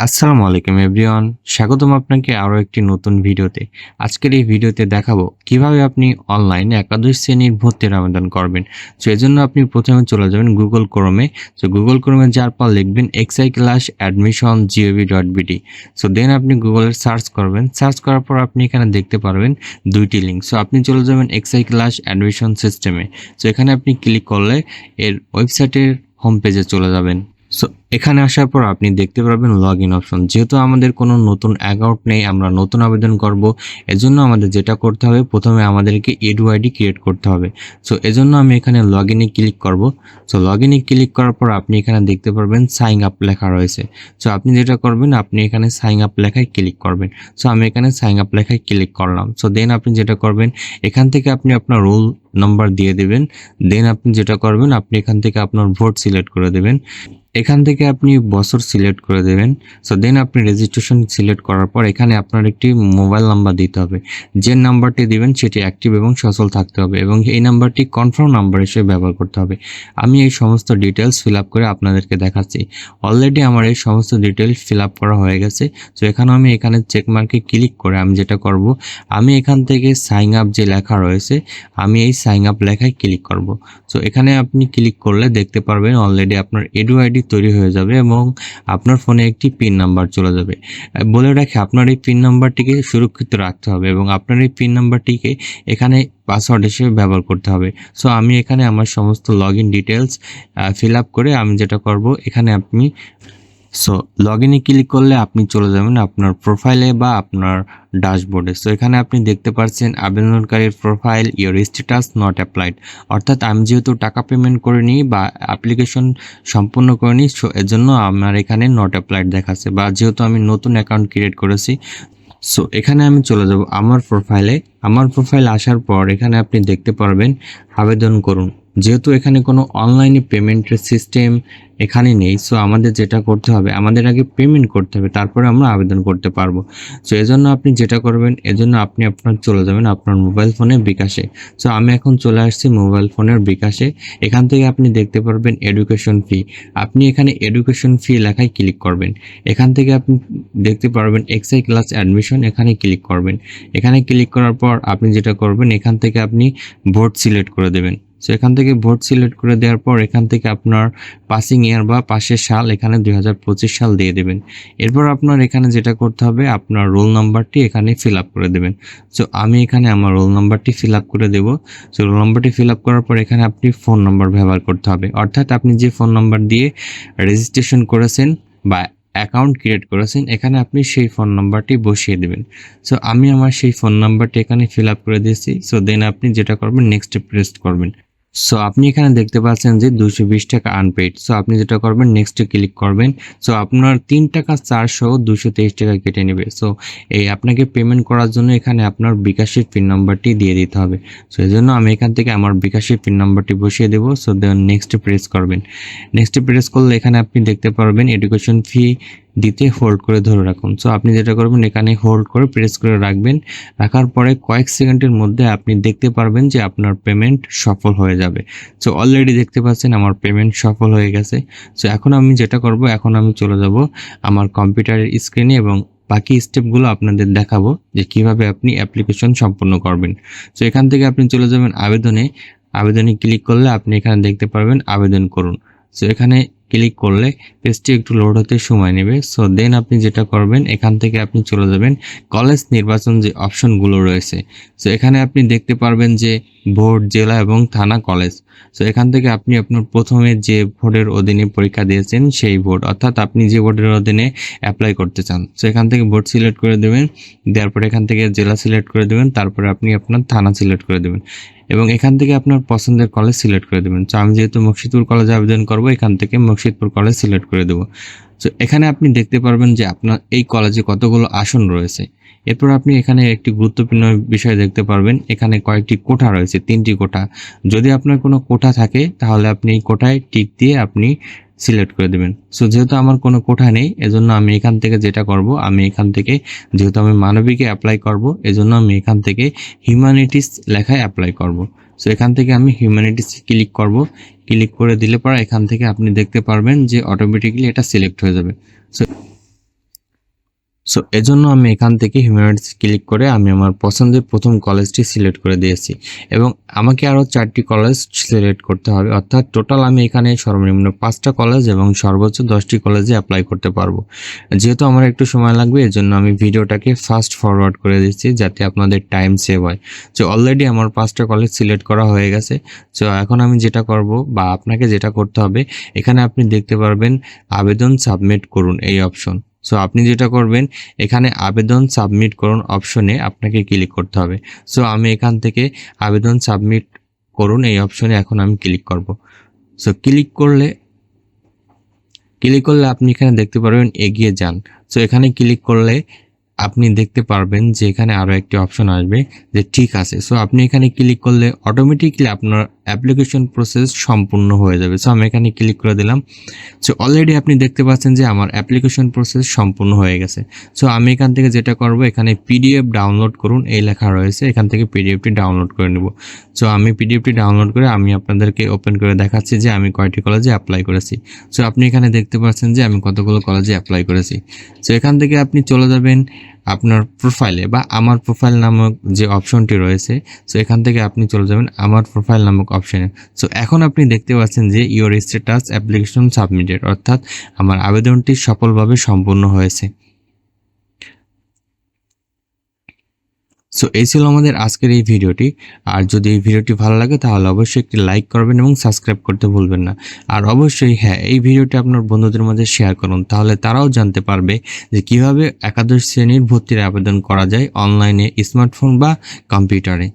আসসালামু আলাইকুম এভরিওয়ান, স্বাগতম আপনাকে আরও একটি নতুন ভিডিওতে। আজকের এই ভিডিওতে দেখাবো কীভাবে আপনি অনলাইনে একাদশ শ্রেণির ভর্তির আবেদন করবেন। সো এজন্য আপনি প্রথমে চলে যাবেন গুগল ক্রোমে। সো গুগল ক্রোমে যার পর লিখবেন XI class admission GOV dot BD. So then আপনি গুগলে সার্চ করবেন। সার্চ করার পর আপনি এখানে দেখতে পারবেন দুইটি লিঙ্ক। সো আপনি চলে যাবেন এক্সআই ক্লাস অ্যাডমিশন সিস্টেমে। সো এখানে আপনি ক্লিক করলে এর ওয়েবসাইটের হোম পেজে চলে যাবেন। সো এখানে আসার পর আপনি দেখতে পারবেন লগ ইন অপশন যেহেতু আমাদের কোনো নতুন অ্যাকাউন্ট নেই, আমরা নতুন আবেদন করব, এজন্য আমাদের যেটা করতে হবে, প্রথমে আমাদেরকে এডু আইডি ক্রিয়েট করতে হবে। সো এজন্য আমি এখানে লগ ইনে ক্লিক করব। সো লগ ইনে ক্লিক করার পর আপনি এখানে দেখতে পারবেন সাইন আপ লেখা রয়েছে। সো আপনি যেটা করবেন, আপনি এখানে সাইন আপ লেখায় ক্লিক করবেন। সো আমি এখানে সাইন আপ লেখায় ক্লিক করলাম। সো দেন আপনি যেটা করবেন, এখান থেকে আপনি আপনার রোল নাম্বার দিয়ে দেবেন। দেন আপনি যেটা করবেন, আপনি এখান থেকে আপনার ভোট সিলেক্ট করে দেবেন। এখান থেকে আপনি বছর সিলেক্ট করে দেবেন। সো দেন আপনি রেজিস্ট্রেশন সিলেক্ট করার পর এখানে আপনার একটি মোবাইল নাম্বার দিতে হবে। যে নাম্বারটি দিবেন সেটি অ্যাক্টিভ এবং সচল থাকতে হবে এবং এই নাম্বারটি কনফার্ম নাম্বার হিসেবে ব্যবহার করতে হবে। আমি এই সমস্ত ডিটেলস ফিল আপ করে আপনাদেরকে দেখাচ্ছি। অলরেডি আমার এই সমস্ত ডিটেলস ফিল আপ করা হয়ে গেছে। সো এখানে আমি এখানে চেক মার্কে ক্লিক করে আমি যেটা করব, আমি এখান থেকে সাইন আপ যে লেখা রয়েছে, আমি এই সাইন আপ লেখায় ক্লিক করব। সো এখানে আপনি ক্লিক করলে দেখতে পারবেন অলরেডি আপনার এডু আইডি তৈরি হয়ে যাবে এবং আপনার ফোনে একটি পিন নাম্বার চলে যাবে। বলে রাখি, আপনার এই পিন নাম্বারটিকে সুরক্ষিত রাখতে হবে এবং আপনার এই পিন নাম্বারটিকে এখানে পাসওয়ার্ড হিসেবে ব্যবহার করতে হবে। সো আমি এখানে আমার সমস্ত log in details fill up করে আমি যেটা করব, এখানে আপনি সো লগ ইনে ক্লিক করলে আপনি চলে যাবেন আপনার প্রোফাইলে বা আপনার ড্যাশবোর্ডে সো এখানে আপনি দেখতে পাচ্ছেন আবেদনকারীর profile your status not applied অর্থাৎ আমি যেহেতু টাকা পেমেন্ট করিনি বা অ্যাপ্লিকেশন সম্পূর্ণ করিনি সো এজন্য আমার এখানে নট অ্যাপ্লাইড দেখাচ্ছে বা যেহেতু আমি নতুন অ্যাকাউন্ট ক্রিয়েট করেছি সো এখানে আমি চলে যাব আমার প্রোফাইলে আমার প্রোফাইল আসার পর এখানে আপনি দেখতে পারবেন আবেদন করুন। যেহেতু এখানে কোনো অনলাইনে পেমেন্টের সিস্টেম এখানে নেই সো আমাদের যেটা করতে হবে, আমাদের আগে পেমেন্ট করতে হবে, তারপরে আমরা আবেদন করতে পারব। সো এজন্য আপনি যেটা করবেন, এজন্য আপনি আপনার চলে যাবেন আপনার মোবাইল ফোনের বিকাশে। সো আমি এখন চলে আসছি মোবাইল ফোনের বিকাশে। এখান থেকে আপনি দেখতে পারবেন এডুকেশন ফি আপনি এখানে এডুকেশন ফি লেখায় ক্লিক করবেন। এখান থেকে আপনি দেখতে পারবেন এক্সআই ক্লাস অ্যাডমিশন এখানে ক্লিক করবেন। এখানে ক্লিক করার পর আপনি যেটা করবেন, এখান থেকে আপনি ভোট সিলেক্ট করে দেবেন। সো এখান থেকে ভোট সিলেক্ট করে দেওয়ার পর এখান থেকে আপনার পাসিং ইয়ার বা পাশের সাল এখানে দু হাজার পঁচিশ সাল দিয়ে দেবেন। এরপর আপনার এখানে যেটা করতে হবে, আপনার রোল নাম্বারটি এখানে ফিল আপ করে দেবেন। সো আমি এখানে আমার রোল নাম্বারটি ফিল আপ করে দেবো। সো রোল নাম্বারটি ফিল আপ করার পর এখানে আপনি ফোন নাম্বার ব্যবহার করতে হবে। অর্থাৎ আপনি যে ফোন নাম্বার দিয়ে রেজিস্ট্রেশন করেছেন বা অ্যাকাউন্ট ক্রিয়েট করেছেন, এখানে আপনি সেই ফোন নাম্বারটি বসিয়ে দেবেন। সো আমি আমার সেই ফোন নাম্বারটি এখানে ফিল আপ করে দিয়েছি। সো দেন আপনি যেটা করবেন নেক্সট প্রেস করবেন। সো আপনি এখানে দেখতে পাচ্ছেন যে দুশো বিশ টাকা আনপেড সো আপনি যেটা করবেন নেক্সটে ক্লিক করবেন। সো আপনার তিন টাকা চারশো দুশো তেইশ টাকা কেটে নেবে। সো এই আপনাকে পেমেন্ট করার জন্য এখানে আপনার বিকাশের পিন নাম্বারটি দিয়ে দিতে হবে। সো এই জন্য আমি এখান থেকে আমার বিকাশের পিন নাম্বারটি বসিয়ে দেবো। সো দেন নেক্সট প্রেস করবেন। নেক্সট প্রেস করলে এখানে আপনি দেখতে পারবেন এডুকেশন ফি দিতে হোল্ড করে ধরে রাখুন। সো আপনি যেটা করবেন, এখানে হোল্ড করে প্রেস করে রাখবেন। রাখার পরে কয়েক সেকেন্ডের মধ্যে আপনি দেখতে পারবেন যে আপনার পেমেন্ট সফল হয়ে যাবে। সো অলরেডি দেখতে পাচ্ছেন আমার পেমেন্ট সফল হয়ে গেছে। সো এখন আমি যেটা করব, এখন আমি চলে যাব আমার কম্পিউটারের স্ক্রিনে এবং বাকি স্টেপগুলো আপনাদের দেখাবো যে কীভাবে আপনি অ্যাপ্লিকেশন সম্পন্ন করবেন। সো এখান থেকে আপনি চলে যাবেন আবেদনে। আবেদনে ক্লিক করলে আপনি এখানে দেখতে পারবেন আবেদন করুন। সো এখানে ক্লিক করলে পেজটি একটু লোড হতে সময় নেবে। সো দেন আপনি যেটা করবেন, এখান থেকে আপনি চলে যাবেন। কলেজ নির্বাচন যে অপশনগুলো রয়েছে। সো এখানে আপনি দেখতে পারবেন যে ভোট, জেলা এবং থানা কলেজ সো এখান থেকে আপনি আপনার প্রথমে যে ভোটের অধীনে পরীক্ষা দিয়েছেন, সেই ভোট, অর্থাৎ আপনি যে ভোটের অধীনে অ্যাপ্লাই করতে চান। সো এখান থেকে ভোট সিলেক্ট করে দেবেন, দেওয়ার পরে এখান থেকে জেলা সিলেক্ট করে দেবেন, তারপরে আপনি আপনার থানা সিলেক্ট করে দেবেন। এবং এখান থেকে আপনার পছন্দের কলেজ সিলেক্ট করে দেবেন। তো আমি যেহেতু মুর্শিদপুর কলেজে আবেদন করব, এখান থেকে মুর্শিদপুর কলেজ সিলেক্ট করে দেবো। তো এখানে আপনি দেখতে পারবেন যে আপনার এই কলেজে কতগুলো আসন রয়েছে। এরপর আপনি এখানে একটি গুরুত্বপূর্ণ বিষয় দেখতে পারবেন। এখানে কয়েকটি কোঠা রয়েছে, তিনটি কোঠা। যদি আপনার কোনো কোঠা থাকে, তাহলে আপনি এই কোঠায় টিক দিয়ে আপনি সিলেক্ট করে দেবেন। সো যেহেতু আমার কোনো কোঠা নেই, এজন্য আমি এখান থেকে যেটা করব, আমি এখান থেকে যেহেতু আমি মানবিকে অ্যাপ্লাই করব, এজন্য আমি এখান থেকে হিউম্যানিটিস লেখায় অ্যাপ্লাই করব। সো এখান থেকে আমি হিউম্যানিটিস ক্লিক করব। ক্লিক করে দিলে পর এখান থেকে আপনি দেখতে পারবেন যে অটোমেটিকলি এটা সিলেক্ট হয়ে যাবে। সো সো এজন্য আমি এখান থেকে হিউম্যানিটিস ক্লিক করে আমি আমার পছন্দের প্রথম কলেজটি সিলেক্ট করে দিয়েছি। এবং আমাকে আরও চারটি কলেজ সিলেক্ট করতে হবে। অর্থাৎ টোটাল আমি এখানে সর্বনিম্ন পাঁচটা কলেজ এবং সর্বোচ্চ দশটি কলেজে অ্যাপ্লাই করতে পারব। যেহেতু আমার একটু সময় লাগবে, এজন্য আমি ভিডিওটাকে ফাস্ট ফরওয়ার্ড করে দিচ্ছি যাতে আপনাদের টাইম সেভ হয়। তো অলরেডি আমার পাঁচটা কলেজ সিলেক্ট করা হয়ে গেছে। তো এখন আমি যেটা করব বা আপনাকে যেটা করতে হবে, এখানে আপনি দেখতে পারবেন আবেদন সাবমিট করুন এই অপশন সো আপনি যেটা করবেন, এখানে আবেদন সাবমিট করুন অপশনে আপনাকে ক্লিক করতে হবে। সো আমি এখান থেকে আবেদন সাবমিট করুন, এই অপশনে এখন আমি ক্লিক করব। সো ক্লিক করলে ক্লিক করলে আপনি এখানে দেখতে পারবেন এগিয়ে যান। সো এখানে ক্লিক করলে আপনি দেখতে পারবেন যে এখানে আরও একটি অপশন আসবে যে ঠিক আছে। সো আপনি এখানে ক্লিক করলে অটোমেটিকলি আপনার অ্যাপ্লিকেশন প্রসেস সম্পূর্ণ হয়ে যাবে। সো আমি এখানে ক্লিক করে দিলাম। সো অলরেডি আপনি দেখতে পাচ্ছেন যে আমার অ্যাপ্লিকেশন প্রসেস সম্পূর্ণ হয়ে গেছে। সো আমি এখান থেকে যেটা করব, এখানে পিডিএফ ডাউনলোড করুন, এই লেখা রয়েছে। এখান থেকে পিডিএফটি ডাউনলোড করে নেব। সো আমি পিডিএফটি ডাউনলোড করে আমি আপনাদেরকে ওপেন করে দেখাচ্ছি যে আমি কয়টি কলেজে অ্যাপ্লাই করেছি। সো আপনি এখানে দেখতে পাচ্ছেন যে আমি কতগুলো কলেজে অ্যাপ্লাই করেছি। সো এখান থেকে আপনি চলে যাবেন আপনার প্রোফাইলে বা আমার প্রোফাইল নামক যে অপশনটি রয়েছে সো এখান থেকে আপনি চলে যাবেন আমার প্রোফাইল নামক অপশনে সো এখন আপনি দেখতে পাচ্ছেন যে ইউর স্ট্যাটাস অ্যাপ্লিকেশন সাবমিটেড অর্থাৎ আমার আবেদনটি সফলভাবে সম্পূর্ণ হয়েছে। সো এই ছিল আমাদের আজকের এই ভিডিওটি। আর যদি এই ভিডিওটি ভালো লাগে, তাহলে অবশ্যই একটি লাইক করবেন এবং সাবস্ক্রাইব করতে ভুলবেন না। আর অবশ্যই হ্যাঁ এই ভিডিওটি আপনার বন্ধুদের মাঝে শেয়ার করুন। তাহলে তারাও জানতে পারবে যে কীভাবে একাদশ শ্রেণির ভর্তির আবেদন করা যায় অনলাইনে স্মার্টফোন বা কম্পিউটারে।